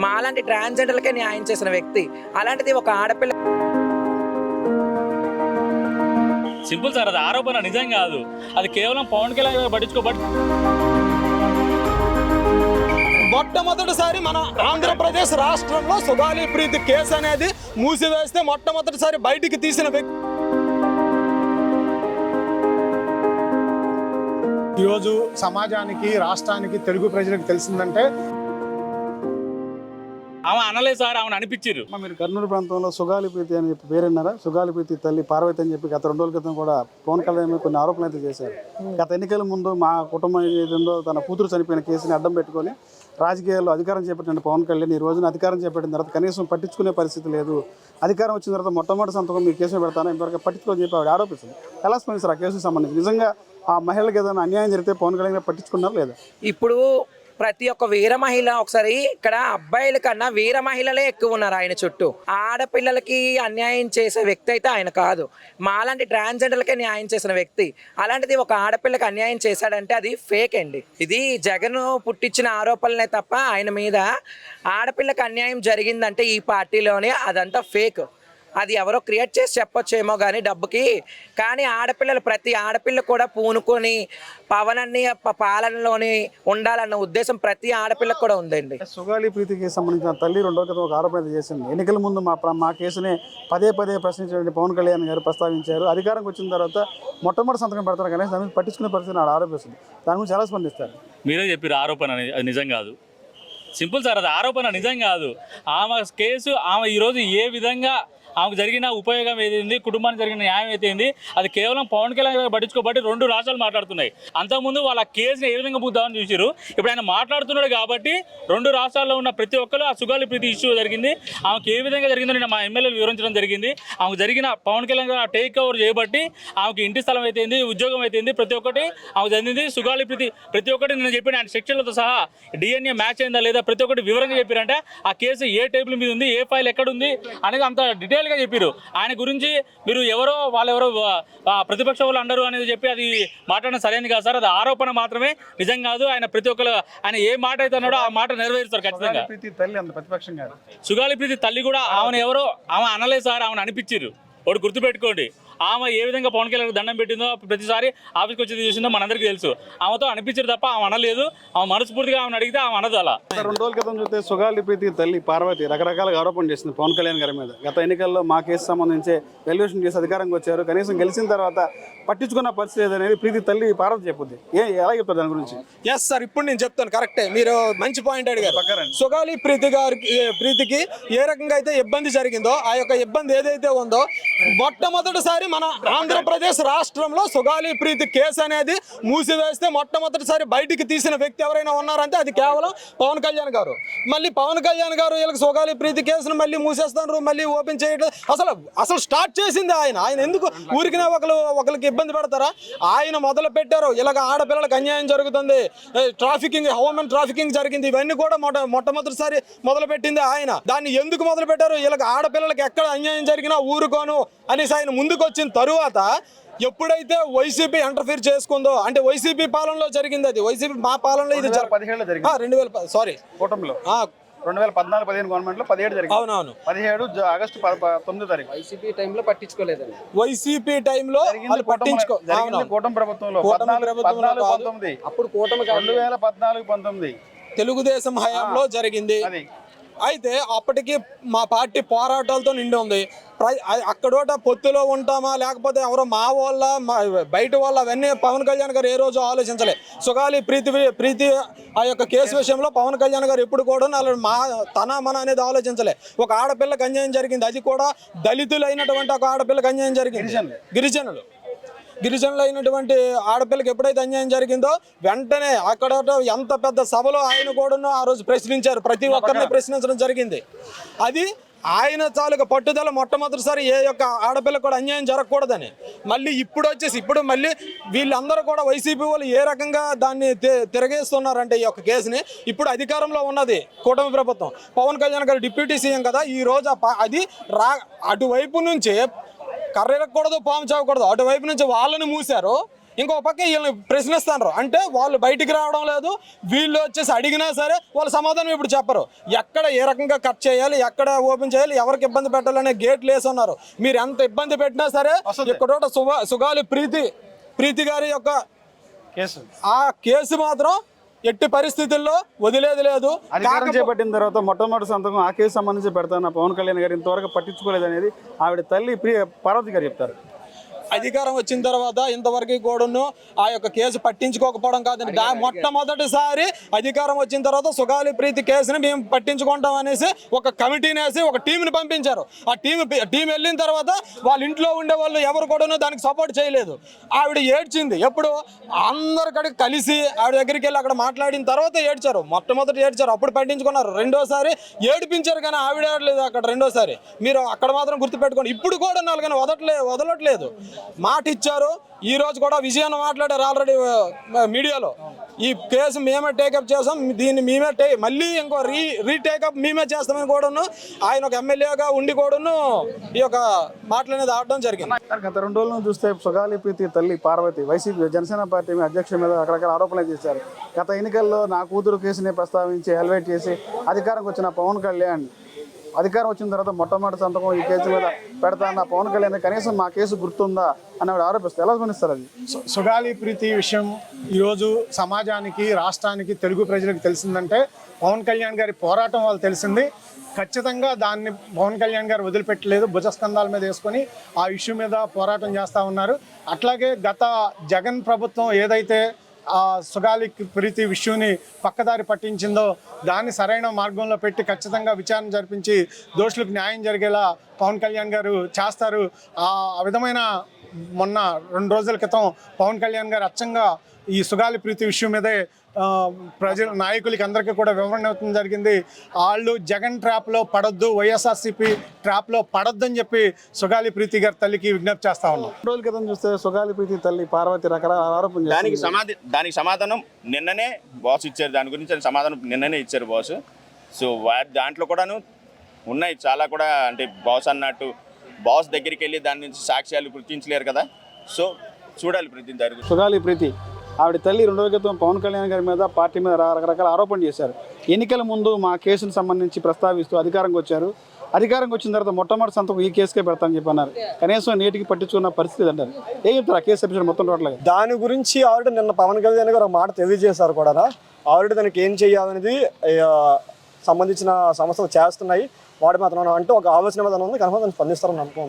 మాలాంటి ట్రాన్స్జెండర్లకే న్యాయం చేసిన వ్యక్తి అలాంటిది ఒక ఆడపిల్ల సింపుల్ సార్ అది ఆరోపణ నిజం కాదు. అది కేవలం పవన్ కళ్యాణ్ గారు పట్టించుకోబట్టి మొట్టమొదటిసారి మన ఆంధ్రప్రదేశ్ రాష్ట్రంలో సుగాలి ప్రీతి కేసు అనేది మూసివేస్తే మొట్టమొదటిసారి బయటికి తీసిన వ్యక్తి ఈరోజు సమాజానికి రాష్ట్రానికి తెలుగు ప్రజలకు తెలిసిందంటే ఆమె అనలేదు సార్ ఆమెను అనిపించారు మీరు కర్నూలు ప్రాంతంలో సుగాలి ప్రీతి అని చెప్పి పేరున్నారా? సుగాలి ప్రీతి తల్లి పార్వతి అని చెప్పి గత రెండు రోజుల క్రితం కూడా పవన్ కళ్యాణ్ మీద కొన్ని ఆరోపణలు అయితే చేశారు. గత ఎన్నికల ముందు మా కుటుంబం ఏదో తన కూతురు చనిపోయిన కేసుని అడ్డం పెట్టుకొని రాజకీయాల్లో అధికారం చేపట్టిన పవన్ కళ్యాణ్ ఈ రోజున అధికారం చేపట్టిన తర్వాత కనీసం పట్టించుకునే పరిస్థితి లేదు. అధికారం వచ్చిన తర్వాత మొట్టమొదటి సంతకం మీ కేసుని పెడతాను ఇంతవరకు పట్టించుకొని చెప్పి ఆవిడ ఆరోపిస్తుంది. ఎలా స్పందిస్తారు ఆ కేసుకు సంబంధించి? నిజంగా ఆ మహిళలకు ఏదైనా అన్యాయం జరిగితే పవన్ కళ్యాణ్ గారు పట్టించుకున్నారు లేదా? ఇప్పుడు ప్రతి ఒక్క వీర మహిళ ఒకసారి ఇక్కడ అబ్బాయిల కన్నా వీర మహిళలే ఎక్కువ ఉన్నారు ఆయన చుట్టూ. ఆడపిల్లలకి అన్యాయం చేసే వ్యక్తి అయితే ఆయన కాదు. మాలాంటి ట్రాన్స్జెండర్లకే న్యాయం చేసిన వ్యక్తి. అలాంటిది ఒక ఆడపిల్లకి అన్యాయం చేశాడంటే అది ఫేక్ అండి. ఇది జగన్ పుట్టించిన ఆరోపణలే తప్ప ఆయన మీద ఆడపిల్లకి అన్యాయం జరిగిందంటే ఈ పార్టీలోనే అదంతా ఫేక్ అది ఎవరో క్రియేట్ చేసి చెప్పొచ్చేమో కానీ డబ్బుకి. కానీ ఆడపిల్లలు ప్రతి ఆడపిల్ల కూడా పూనుకొని పవన్ అన్ని ప- పాలనలోని ఉండాలన్న ఉద్దేశం ప్రతి ఆడపిల్లకు కూడా ఉందండి. సుగాలి ప్రీతికి సంబంధించిన తల్లి రెండో క్రితం ఒక ఆరోపణ చేసింది. ఎన్నికల ముందు మా మా కేసుని పదే పదే ప్రశ్నించిన పవన్ కళ్యాణ్ గారు ప్రస్తావించారు. అధికారంకి వచ్చిన తర్వాత మొట్టమొదటి సంతకం పెడతారు కానీ దాని పట్టించుకునే పరిస్థితి ఆడ ఆరోపిస్తుంది. దాని గురించి ఎలా స్పందిస్తారు? మీరే చెప్పారు ఆరోపణ అనేది అది నిజం కాదు. సింపుల్ సార్ అది ఆరోపణ నిజం కాదు. ఆమె కేసు ఆమె ఈరోజు ఏ విధంగా ఆమెకు జరిగిన ఉపయోగం ఏదైంది? కుటుంబానికి జరిగిన న్యాయం ఏదైంది? అది కేవలం పవన్ కళ్యాణ్ గారు పట్టించుకోబట్టి రెండు రాష్ట్రాలు మాట్లాడుతున్నాయి. అంతకుముందు వాళ్ళ కేసుని ఏ విధంగా బుద్దామని చూసారు ఇప్పుడు ఆయన మాట్లాడుతున్నాడు కాబట్టి రెండు రాష్ట్రాల్లో ఉన్న ప్రతి ఒక్కరు ఆ సుగాలి ప్రీతి ఇష్యూ జరిగింది. ఆమెకు ఏ విధంగా జరిగిందో నేను మా ఎమ్మెల్యేలు వివరించడం జరిగింది. ఆమెకు జరిగిన పవన్ కళ్యాణ్ గారు టేక్ ఓవర్ చేయబట్టి ఆమెకు ఇంటి స్థలం అయితేంది ఉద్యోగం అయితేంది ప్రతి ఒక్కటి ఆమెకు జరిగింది. సుగాలి ప్రీతి ప్రతి ఒక్కటి నేను చెప్పిన ఆయన సెక్షన్లతో సహా డిఎన్ఏ మ్యాచ్ అయిందా లేదా? ప్రతి ఒక్కటి వివరంగా చెప్పారంటే. ఆ కేసు ఏ టేబుల్ మీద ఉంది? ఏ ఫైల్ ఎక్కడ ఉంది? అనేది అంత డీటెయిల్గా చెప్పారు ఆయన గురించి మీరు ఎవరో వాళ్ళెవరో ప్రతిపక్ష వాళ్ళు అండరు అనేది చెప్పి అది మాట్లాడడం సరైనది కాదు సార్. అది ఆరోపణ మాత్రమే. నిజం కాదు. ఆయన ప్రతి ఒక్కరు ఆయన ఏ మాట అయితే అన్నాడో ఆ మాట నెరవేరుస్తారు ఖచ్చితంగా. సుగాలి ప్రీతి తల్లి కూడా ఆమెను ఎవరో ఆమె అనలేదు సార్ ఆమెను అనిపించారు ఒకటి గుర్తుపెట్టుకోండి. ఆమె ఏ విధంగా పవన్ కళ్యాణ్ దండం పెట్టిందో ప్రతిసారి ఆఫీస్కి వచ్చి చూసిందో మనందరికీ తెలుసు. ఆమెతో అనిపించారు తప్ప ఆమె అనలేదు. ఆమె మనస్ఫూర్తిగా ఆమెను అడిగితే ఆమె అనదు అలా. రెండు రోజుల క్రితం చూస్తే సుగాలి ప్రీతి తల్లి పార్వతి రకరకాల ఆరోపణ చేసింది పవన్ కళ్యాణ్ గారి మీద. గత ఎన్నికల్లో మా కేసు సంబంధించి వెల్యూషన్ చేసి అధికారంకి వచ్చారు. కనీసం గెలిచిన తర్వాత పట్టించుకున్న పరిస్థితి ఏదనేది ప్రీతి తల్లి పార్వతి చెప్పుద్ది. ఏ ఎలా చెప్తారు దాని గురించి? ఎస్ సార్ ఇప్పుడు నేను చెప్తాను. కరెక్టే మీరు మంచి పాయింట్ అడిగారు. సుగాలి ప్రీతి గారికి ప్రీతికి ఏ రకంగా అయితే ఇబ్బంది జరిగిందో ఆ యొక్క ఇబ్బంది ఏదైతే ఉందో మొట్టమొదటిసారి మన ఆంధ్రప్రదేశ్ రాష్ట్రంలో సుగాలి ప్రీతి కేసు అనేది మూసివేస్తే మొట్టమొదటిసారి బయటికి తీసిన వ్యక్తి ఎవరైనా ఉన్నారంటే అది కేవలం పవన్ కళ్యాణ్ గారు. మళ్ళీ పవన్ కళ్యాణ్ గారు వీళ్ళకి సుగాలి ప్రీతి కేసును మళ్ళీ మూసేస్తారు మళ్ళీ ఓపెన్ చేయడం అసలు అసలు స్టార్ట్ చేసింది ఆయన. ఆయన ఎందుకు ఊరికినే ఒకరు ఒకరికి ఇబ్బంది పెడతారా? ఆయన మొదలు పెట్టారు ఇలాగ ఆడపిల్లలకు అన్యాయం జరుగుతుంది. ట్రాఫికింగ్ హ్యూమన్ ట్రాఫికింగ్ జరిగింది. ఇవన్నీ కూడా మొట్ట మొట్టమొదటిసారి మొదలు పెట్టింది ఆయన. దాన్ని ఎందుకు మొదలు పెట్టారు వీళ్ళకి ఆడపిల్లలకి ఎక్కడ అన్యాయం జరిగినా ఊరుకోను అనేసి ఆయన ముందుకు వచ్చిన తరువాత ఎప్పుడైతే వైసీపీ ఇంటర్ఫీర్ చేసుకుందో అంటే వైసీపీ పాలనలో జరిగింది అది. వైసీపీ మా పాలనలో ఇది రెండు వేల సారీ కూటమిలో. ఆ, రెండు వేల పద్నాలుగు పదిహేను గవర్నమెంట్లో పదిహేడు జరిగింది. అవునవును. పదిహేడు ఆగస్టు తొమ్మిదో తారీఖు. వైసీపీ టైంలో పట్టించుకోలేదండి. వైసీపీ టైంలో వాళ్ళు పట్టించుకో. కూటమి ప్రభుత్వంలో. పంతొమ్మిది. అప్పుడు కూటమి రెండు వేల పద్నాలుగు పంతొమ్మిది. తెలుగుదేశం హయాంలో జరిగింది. అది. అయితే అప్పటికి మా పార్టీ పోరాటాలతో నిండి ఉంది. ప్ర- అ- అక్కడోట పొత్తులో ఉంటామా లేకపోతే ఎవరో మా వాళ్ళ మా బయట వాళ్ళ అవన్నీ పవన్ కళ్యాణ్ గారు ఏ రోజు ఆలోచించలే. సుగాలి ప్రీతి ప్రీతి ఆ యొక్క కేసు విషయంలో పవన్ కళ్యాణ్ గారు ఎప్పుడు కూడా వాళ్ళు మా తన మన అనేది ఆలోచించలే. ఒక ఆడపిల్లకి అన్యాయం జరిగింది అది కూడా దళితులైనటువంటి ఒక ఆడపిల్లకి అన్యాయం జరిగింది. గిరిజనులు. గిరిజనులు అయినటువంటి ఆడపిల్లకి ఎప్పుడైతే అన్యాయం జరిగిందో వెంటనే అక్కడ ఎంత పెద్ద సభలో ఆయన కూడా ఆ రోజు ప్రశ్నించారు. ప్రతి ఒక్కరిని ప్రశ్నించడం జరిగింది. అది ఆయన తాలూకా పట్టుదల మొట్టమొదటిసారి ఏ యొక్క ఆడపిల్ల కూడా అన్యాయం జరగకూడదని. మళ్ళీ ఇప్పుడు వచ్చేసి ఇప్పుడు మళ్ళీ వీళ్ళందరూ కూడా వైసీపీ వాళ్ళు ఏ రకంగా దాన్ని తిరగేస్తున్నారంటే ఈ యొక్క కేసుని ఇప్పుడు అధికారంలో ఉన్నది కూటమి ప్రభుత్వం. పవన్ కళ్యాణ్ గారు డిప్యూటీ సీఎం కదా ఈ రోజు అది రా అటువైపు నుంచి కర్ర ఇరగకూడదు పాము చావకూడదు. అటువైపు నుంచి వాళ్ళని మూసారు ఇంకో పక్క వీళ్ళని ప్రశ్నిస్తున్నారు అంటే వాళ్ళు బయటికి రావడం లేదు. వీళ్ళు వచ్చేసి అడిగినా సరే వాళ్ళు సమాధానం ఇప్పుడు చెప్పరు. ఎక్కడ ఏ రకంగా కట్ చేయాలి ఎక్కడ ఓపెన్ చేయాలి ఎవరికి ఇబ్బంది పెట్టాలనే గేట్లు వేసి ఉన్నారు మీరు ఎంత ఇబ్బంది పెట్టినా సరే ఇక్కడ సుగా సుగాలి ప్రీతి ప్రీతి గారి యొక్క కేసు. ఆ కేసు మాత్రం ఎట్టి పరిస్థితుల్లో వదిలేది లేదు. అధికారం చేపట్టిన తర్వాత మొట్టమొదటి సంతకం ఆ కేసు సంబంధించి పెడతాను పవన్ కళ్యాణ్ గారు ఇంతవరకు పట్టించుకోలేదు అనేది ఆవిడ తల్లి ప్రియ పార్వతి గారు చెప్తారు. అధికారం వచ్చిన తర్వాత ఇంతవరకు కూడాను ఆ యొక్క కేసు పట్టించుకోకపోవడం కాదండి. దా- మొట్టమొదటిసారి అధికారం వచ్చిన తర్వాత సుగాలి ప్రీతి కేసుని మేము పట్టించుకుంటాం అనేసి ఒక కమిటీని వేసి ఒక టీంని పంపించారు. ఆ టీం టీం వెళ్ళిన తర్వాత వాళ్ళ ఇంట్లో ఉండే వాళ్ళు ఎవరు కూడాను దానికి సపోర్ట్ చేయలేదు. ఆవిడ ఏడ్చింది. ఎప్పుడు? అందరికడికి కలిసి ఆవిడ దగ్గరికి వెళ్ళి అక్కడ మాట్లాడిన తర్వాత ఏడ్చారు. మొట్టమొదటి ఏడ్చారు. అప్పుడు పట్టించుకున్నారు. రెండోసారి ఏడిపించారు కానీ ఆవిడ ఏడలేదు అక్కడ రెండోసారి. మీరు అక్కడ మాత్రం గుర్తుపెట్టుకోండి. ఇప్పుడు కూడా నాలుగని వదలట్లే వదలట్లేదు. మాట ఇచ్చారు. ఈ రోజు కూడా విజయాన్ని మాట్లాడారు ఆల్రెడీ మీడియాలో. ఈ కేసు మేమే టేకప్ చేసాం. దీన్ని మేమే టే మళ్ళీ ఇంకో రీ రీటేకప్ మేమే చేస్తామని కూడాను ఆయన ఒక ఎమ్మెల్యేగా ఉండి కూడాను ఈ యొక్క మాటలు ఆడడం జరిగింది. గత రెండు రోజుల చూస్తే సుగాలి ప్రీతి తల్లి పార్వతి వైసీపీ జనసేన పార్టీ అధ్యక్షుల మీద రకరకాల ఆరోపణలు చేశారు. గత ఎన్నికల్లో నా కూతురు కేసుని ప్రస్తావించి హెల్వేట్ చేసి అధికారంకి వచ్చిన పవన్ కళ్యాణ్ అధికారం వచ్చిన తర్వాత మొట్టమొదటి సంతకం ఈ కేసు మీద పెడతాన్న పవన్ కళ్యాణ్ కనీసం మా కేసు గుర్తుందా అని ఆవిడ ఆరోపిస్తారు ఎలా స్పందిస్తారు అది? సుగాలి ప్రీతి విషయం ఈరోజు సమాజానికి రాష్ట్రానికి తెలుగు ప్రజలకు తెలిసిందంటే పవన్ కళ్యాణ్ గారి పోరాటం వాళ్ళు తెలిసింది. ఖచ్చితంగా దాన్ని పవన్ కళ్యాణ్ గారు వదిలిపెట్టలేదు భుజస్కంధాల మీద వేసుకొని ఆ ఇష్యూ మీద పోరాటం చేస్తూ ఉన్నారు. అట్లాగే గత జగన్ ప్రభుత్వం ఏదైతే ఆ సుగాలిక్ ప్రీతి విషయాన్ని పక్కదారి పట్టించిందో దాన్ని సరైన మార్గంలో పెట్టి ఖచ్చితంగా విచారణ జరిపించి దోషులకు న్యాయం జరిగేలా పవన్ కళ్యాణ్ గారు చేస్తారు. ఆ విధమైన మొన్న రెండు రోజుల క్రితం పవన్ కళ్యాణ్ గారు అచ్చంగా ఈ సుగాలి ప్రీతి విషయం మీదే ప్రజల నాయకులకి అందరికీ కూడా వివరణ ఇవ్వడం జరిగింది. వాళ్ళు జగన్ ట్రాప్లో పడొద్దు వైఎస్ఆర్సీపీ ట్రాప్లో పడొద్దు అని చెప్పి సుగాలి ప్రీతి గారి తల్లికి విజ్ఞప్తి చేస్తా ఉన్నాం. రెండు రోజుల క్రితం చూస్తే సుగాలి ప్రీతి తల్లి పార్వతి రకరకాల ఆరోపణలు దానికి. సమాధి దానికి సమాధానం నిన్ననే బాస్ ఇచ్చారు. దాని గురించి సమాధానం నిన్ననే ఇచ్చారు బాస్. సో వా- దాంట్లో కూడాను ఉన్నాయి. చాలా కూడా అంటే బాస్ అన్నట్టు బాస్ దగ్గరికి వెళ్ళి దాని నుంచి సాక్ష్యాలు గుర్తించలేరు కదా. సో చూడాలి ప్రతి దాని సుగాలి ప్రీతి ఆవిడ తల్లి రెండు రోజుల క్రితం పవన్ కళ్యాణ్ గారి మీద పార్టీ మీద రకరకాల ఆరోపణలు చేశారు. ఎన్నికల ముందు మా కేసును సంబంధించి ప్రస్తావిస్తూ అధికారంకి వచ్చారు. అధికారంకి వచ్చిన తర్వాత మొట్టమొదటి సంతకం ఈ కేసుకే పెడతామని చెప్పి అన్నారు. కనీసం నేటికి పట్టించుకున్న పరిస్థితి అంటారు? ఏం చెప్తారు ఆ కేసు ఎపిసోడ్ మొత్తం టోటల్గా? దాని గురించి ఆల్రెడీ నిన్న పవన్ కళ్యాణ్ గారు ఒక మాట తెలియజేశారు కూడా ఆల్రెడీ దానికి ఏం చేయాలనేది సంబంధించిన సంస్థలు చేస్తున్నాయి. వాడు మాత్రం అంటే ఒక ఆలోచన విధానం ఉంది. కనుక దాన్ని స్పందిస్తారని నమ్మకం